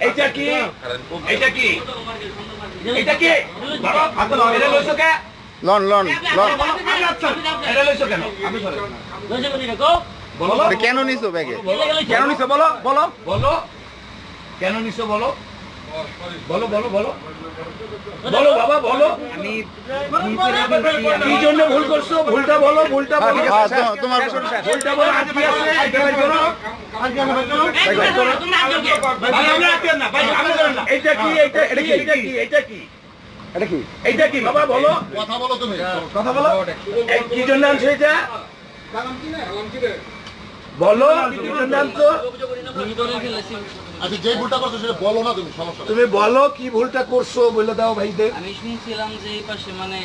এইটা কি এইটা কি এটা কি? এটা লইছো কে? লন লন লন। কেন? বলো কেন নিছো ব্যাগে? কেন নিছো? বলো বলো। বলো। কেন নিছো? বলো। বলো বলো বলো। বলো বাবা বলো। আমি কি জন্য ভুল করছ? ভুলটা বলো ভুলটা হ্যাঁ, বলো। তো- তোমার ভুলটা বলো আর কি আছে। এইটা কি এইটা এটা কি এইটা কি এইটা কি? এটা কি? এইটা কি? বাবা বলো। কথা বলো তুমি। কথা বলো। কি জন্য আনছো এটা? বলো কি জন্য আনছো? ভুল করে ফেলেছি আচ্ছা যে ভুলটা করছ সেটা বলো না তুমি সমস্যা তুমি বলো কি ভুলটা করছ বলে দাও ভাইদের। আমি শুনছিলাম যে এই পাশে মানে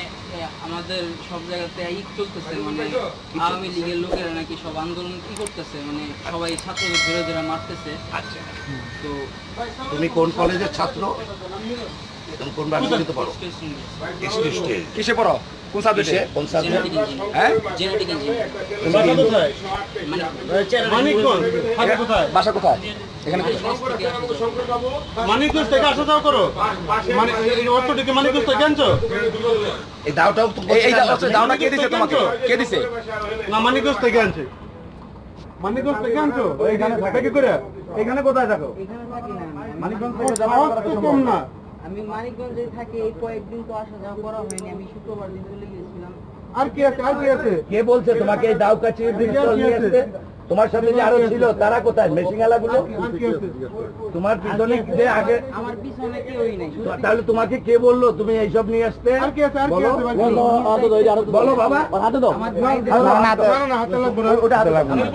আমাদের সব জায়গাতে ঈদ চলতেছে মানে আওয়ামী লীগের লোকেরা নাকি সব আন্দোলন কি করতেছে মানে সবাই ছাত্রদের ধরে ধরে মারতেছে। আচ্ছা। তো তুমি কোন কলেজের ছাত্র? তুমি কোন ভার্সিটিতে পড়ো। স্টেশন কিসে পড়ো? কোন সাবজেক্টে কোন সাবজেক্ট হ্যাঁ? জেনেটিক ইঞ্জিনিয়ার মানে বাসা কোথায়? এখানে মানিকগঞ্জ থেকে আসা যাওয়া করো। মানে অর্থটিকে মানিকগঞ্জ থেকে আনছো? এই দাওটাও এই এই দাওটা কে দিছে তোমাকে? কে দিছে? না মানিকগঞ্জ থেকে আনছে। মানিকগঞ্জ থেকে আনছো? এইখানে থাকে কি করে এখানে কোথায় থাকো? এখানে থাকি না আমি। মানিকগঞ্জ থেকে যাওয়া কম না। আমি মানিকগঞ্জে থাকি এই কয়েকদিন তো আসা যাওয়া করা হয়নি আমি শুক্রবার দিন চলে গিয়েছিলাম। আর কি আছে আর কি আছে? কে বলছে? তোমাকে এই দাও কাছে তোমার সাথে যে আরও ছিল তারা কোথায়? মেশিংয়ালা গুলো তোমার পিছনে যে আগে আমার পিছনে কেউই নাই। তাহলে তোমাকে কে বলল? তুমি এইসব নিয়ে আসতে? আর কি আছে? আর কি বলো। বাবা। হাতে লাগবে ওটা হাতে লাগবে না।